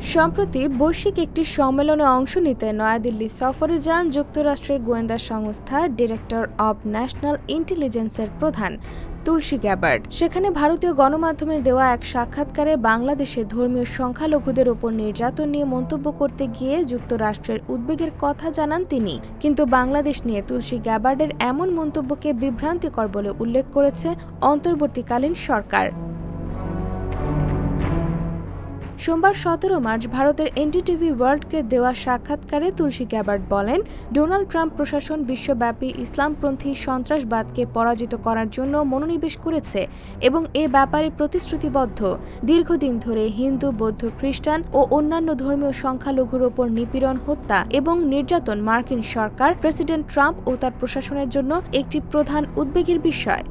সম্প্রতি বৈশ্বিক একটি সম্মেলনে অংশ নিতে নয়াদিল্লি সফরে যান যুক্তরাষ্ট্রের গোয়েন্দা সংস্থা ডিরেক্টর অব ন্যাশনাল ইন্টেলিজেন্সের প্রধান তুলসী গ্যাবার্ড সেখানে ভারতীয় গণমাধ্যমে দেওয়া এক সাক্ষাৎকারে বাংলাদেশে ধর্মীয় সংখ্যালঘুদের ওপর নির্যাতন নিয়ে মন্তব্য করতে গিয়ে যুক্তরাষ্ট্রের উদ্বেগের কথা জানান তিনি। কিন্তু বাংলাদেশ নিয়ে তুলসী গ্যাবার্ডের এমন মন্তব্যকে বিভ্রান্তিকর বলে উল্লেখ করেছে অন্তর্বর্তীকালীন সরকার। সোমবার সতেরো মার্চ ভারতের এনডিটিভি ওয়ার্ল্ডকে দেওয়া সাক্ষাৎকারে তুলসী গ্যাবার্ড বলেন, ডোনাল্ড ট্রাম্প প্রশাসন বিশ্বব্যাপী ইসলামপন্থী সন্ত্রাসবাদকে পরাজিত করার জন্য মনোনিবেশ করেছে এবং এ ব্যাপারে প্রতিশ্রুতিবদ্ধ। দীর্ঘদিন ধরে হিন্দু, বৌদ্ধ, খ্রিস্টান ও অন্যান্য ধর্মীয় সংখ্যালঘুর ওপর নিপীড়ন, হত্যা এবং নির্যাতন মার্কিন সরকার প্রেসিডেন্ট ট্রাম্প ও তার প্রশাসনের জন্য একটি প্রধান উদ্বেগের বিষয়।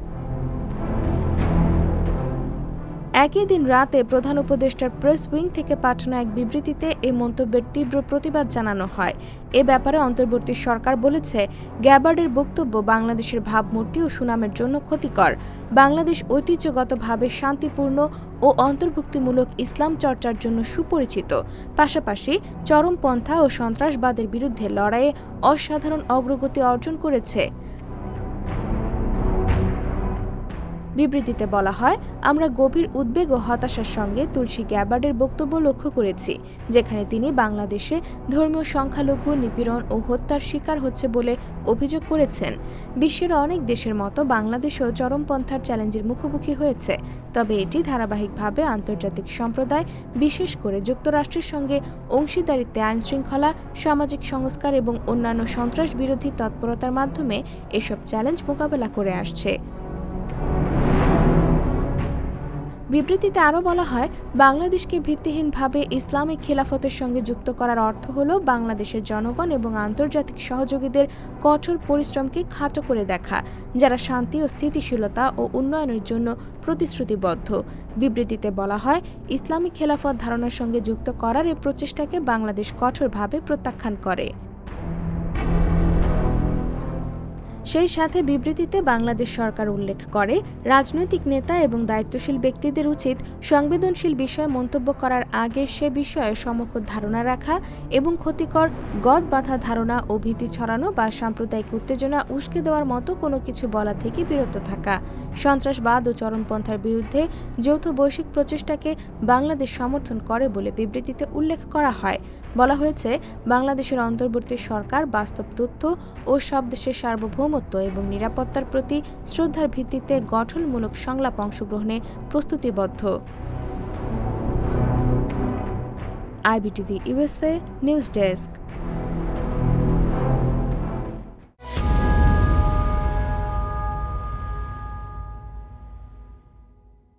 একই দিন রাতে প্রধান উপদেষ্টার প্রেস উইং থেকে পাঠানো এক বিবৃতিতে এই মন্তব্যের তীব্র প্রতিবাদ জানানো হয়। এ ব্যাপারে অন্তর্বর্তী সরকার বলেছে, গ্যাবার্ডের বক্তব্য বাংলাদেশের ভাবমূর্তি ও সুনামের জন্য ক্ষতিকর। বাংলাদেশ ঐতিহ্যগতভাবে শান্তিপূর্ণ ও অন্তর্ভুক্তিমূলক ইসলাম চর্চার জন্য সুপরিচিত। পাশাপাশি চরমপন্থা ও সন্ত্রাসবাদের বিরুদ্ধে লড়াইয়ে অসাধারণ অগ্রগতি অর্জন করেছে। বিবৃতিতে বলা হয়, আমরা গভীর উদ্বেগ ও হতাশার সঙ্গে তুলসী গ্যাবার্ডের বক্তব্য লক্ষ্য করেছি, যেখানে তিনি বাংলাদেশে ধর্মীয় সংখ্যালঘু নিপীড়ন ও হত্যার শিকার হচ্ছে বলে অভিযোগ করেছেন। বিশ্বের অনেক দেশের মতো বাংলাদেশেও চরমপন্থার চ্যালেঞ্জের মুখোমুখি হয়েছে, তবে এটি ধারাবাহিকভাবে আন্তর্জাতিক সম্প্রদায়, বিশেষ করে যুক্তরাষ্ট্রের সঙ্গে অংশীদারিত্বে আইনশৃঙ্খলা, সামাজিক সংস্কার এবং অন্যান্য সন্ত্রাস বিরোধী তৎপরতার মাধ্যমে এসব চ্যালেঞ্জ মোকাবেলা করে আসছে। বিবৃতিতে আরও বলা হয়, বাংলাদেশকে ভিত্তিহীনভাবে ইসলামিক খিলাফতের সঙ্গে যুক্ত করার অর্থ হল বাংলাদেশের জনগণ এবং আন্তর্জাতিক সহযোগীদের কঠোর পরিশ্রমকে খাটো করে দেখা, যারা শান্তি ও স্থিতিশীলতা ও উন্নয়নের জন্য প্রতিশ্রুতিবদ্ধ। বিবৃতিতে বলা হয়, ইসলামিক খেলাফত ধারণার সঙ্গে যুক্ত করার এই প্রচেষ্টাকে বাংলাদেশ কঠোরভাবে প্রত্যাখ্যান করে। সেই সাথে বিবৃতিতে বাংলাদেশ সরকার উল্লেখ করে, রাজনৈতিক নেতা এবং দায়িত্বশীল ব্যক্তিদের উচিত সংবেদনশীল বিষয়ে মন্তব্য করার আগে সে বিষয়ে সমক্ষ ধারণা রাখা এবং ক্ষতিকর গদ বাঁধা ধারণা ও ভীতি ছড়ানো বা সাম্প্রদায়িক উত্তেজনা উস্কে দেওয়ার মতো কোনো কিছু বলা থেকে বিরত থাকা। সন্ত্রাসবাদ ও চরমপন্থার বিরুদ্ধে যৌথ বৈশ্বিক প্রচেষ্টাকে বাংলাদেশ সমর্থন করে বলে বিবৃতিতে উল্লেখ করা হয়। বলা হয়েছে, বাংলাদেশের অন্তর্বর্তী সরকার বাস্তব তথ্য ও সব দেশের সার্বভৌমত্ব এবং নিরাপত্তার প্রতি শ্রদ্ধার ভিত্তিতে গঠনমূলক সংলাপ অংশগ্রহণে প্রস্তুতিবদ্ধ। IBTV USA news desk.